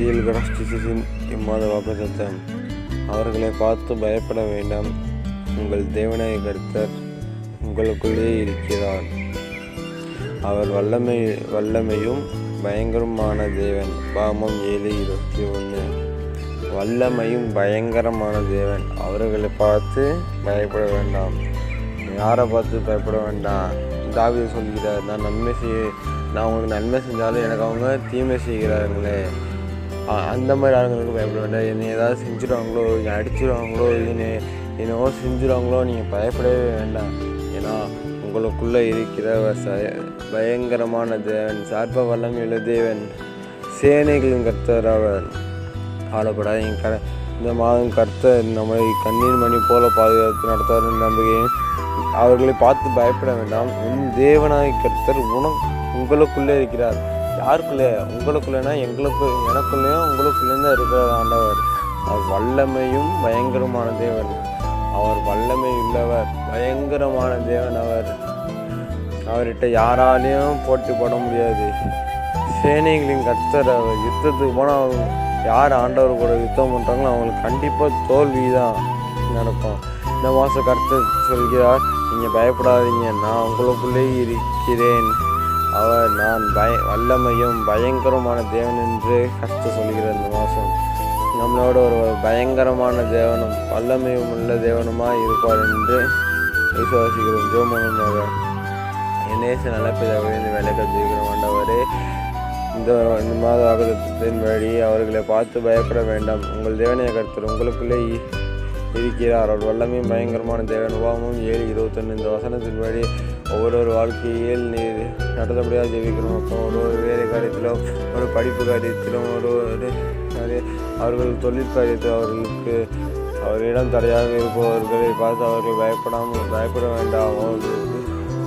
இயல் கிராஸ்டிசின் இம்மாத வாக்குத்தத்தம். அவர்களை பார்த்து பயப்பட வேண்டாம். உங்கள் தேவனாய கருத்தர் உங்களுக்குள்ளே இருக்கிறார். அவர் வல்லமை வல்லமையும் பயங்கரமான தேவன். பாமம் ஏழு இருபத்தி ஒன்று. வல்லமையும் பயங்கரமான தேவன். அவர்களை பார்த்து பயப்பட வேண்டாம். யாரை பார்த்து பயப்பட வேண்டாம்? தாவிய சொல்கிறார் நான் நன்மை செய்ய நான் உங்களுக்கு நன்மை செஞ்சாலும் எனக்கு அவங்க தீமை செய்கிறார்களே. அந்த மாதிரி ஆளுங்களுக்கு பயப்பட வேண்டாம். என்னை ஏதாவது செஞ்சுருவாங்களோ என்னை அடிச்சிருவாங்களோ என்னை என்னவோ செஞ்சுருவாங்களோ நீங்கள் பயப்படவே வேண்டாம். ஏன்னா உங்களுக்குள்ளே இருக்கிறவர் ச பயங்கரமான தேவன் சார்ப வல்லமையுள்ள தேவன் சேனைகளின் கர்த்தராவர் அவர் கவலைப்படாதீங்க க இந்த மாதம் கர்த்தர் நம்மளை கண்ணீர் மணி போல பாதுகாத்து நடத்தார் நம்புகிறேன். அவர்களை பார்த்து பயப்பட வேண்டாம். உன் தேவனாய் கர்த்தர் உன உங்களுக்குள்ளே இருக்கிறார். யாருக்குள்ளே? உங்களுக்குள்ளேனா எங்களுக்கு எனக்குள்ளேயும் உங்களுக்குள்ளேயும் தான் இருக்கிறார் ஆண்டவர். அவர் வல்லமையும் பயங்கரமான தேவன். அவர் வல்லமை உள்ளவர் பயங்கரமான தேவன் அவர். அவர்கிட்ட யாராலையும் போட்டி போட முடியாது. சேனைகளின் கத்தர் அவர் யுத்தத்துக்கு போனால் யார் ஆண்டவர் கூட யுத்தம் பண்ணுறாங்களோ அவங்களுக்கு கண்டிப்பாக தோல்வி தான் நடக்கும். இந்த மாதம் கருத்து சொல்கிறார் நீங்கள் பயப்படாதீங்க நான் உங்களுக்குள்ளே இருக்கிறேன். அவர் நான் பய வல்லமையும் பயங்கரமான தேவன் என்று கஷ்ட சொல்கிற இந்த மாதம். நம்மளோட ஒரு பயங்கரமான தேவனும் வல்லமையும் உள்ள தேவனுமாக இருப்பார் என்று விசுவாசிக்கிறோம். ஜோமனமாக என்னேச நலப்பிதாவே இந்த வேலைக்கு ஜெயிக்கிறோம் ஆண்டவரே இந்த இந்த மாத வாக்குத்தத்தின் வழி அவர்களை பார்த்து பயப்பட வேண்டாம். உங்கள் தேவனைய கருத்தர் உங்களுக்குள்ளே இருக்கிறார். அவர் வல்லமையும் பயங்கரமான தேவன். உபாவமும் ஏழு இருபத்தொன்று இந்த வசனத்தின் வழி ஒவ்வொரு வாழ்க்கையில் நீர் நடத்தபடியாக ஜெயிக்கிறோம் அப்போ ஒரு ஒரு வேலை காரியத்திலும் ஒரு படிப்பு காரியத்திலும் ஒரு ஒரு அவர்கள் தொழில் காரியத்தில் அவர்களுக்கு அவரிடம் தடையாக இருப்பவர்களை பார்த்து அவர்கள் பயப்படாமல் பயப்பட வேண்டாம். அவர்களுக்கு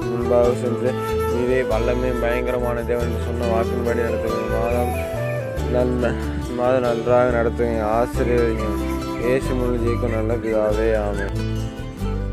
முன்பாக சென்று நீரே வல்லமை பயங்கரமான தேவன் சொன்ன வாக்கின்படி நடத்துங்க மாதம் நல்ல மாதம் நன்றாக நடத்துங்க ஆசிரியர் இயேசு முழு ஜெயிக்கும் நல்ல பிதாவே ஆமென்